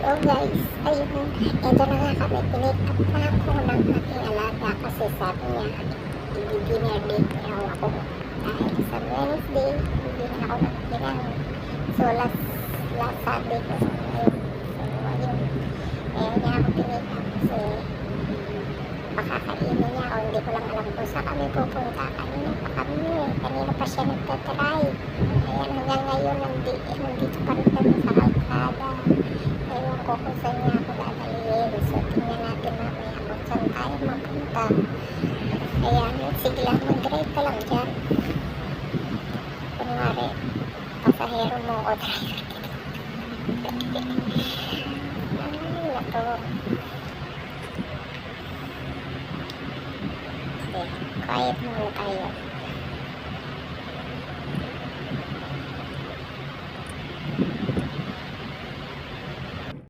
Oh guys, ayun, ito na nga kami, pinick up na ako ng aking alaga kasi sabi niya, i-dinner date raw ako. Dahil sa Wednesday, hindi na ako nagpinang. So last, last Sunday ko ngayon. So ayun, kaya niya ako pinick up kasi pakakainin niya o hindi ko lang alam kung saan kami pupunta. Kanina pa kami, kanina pa siya nagtatry. Ayan, hanggang ngayon, nandi, nandito pa Kukusin niya ako dadalhin. So, tingnan natin mamaya kung saan tayo mapunta. Ayan, sige lang, mag-drive ka lang dyan. Kunwari, pasahero mo o driver. ano to? Sige, quiet muna tayo.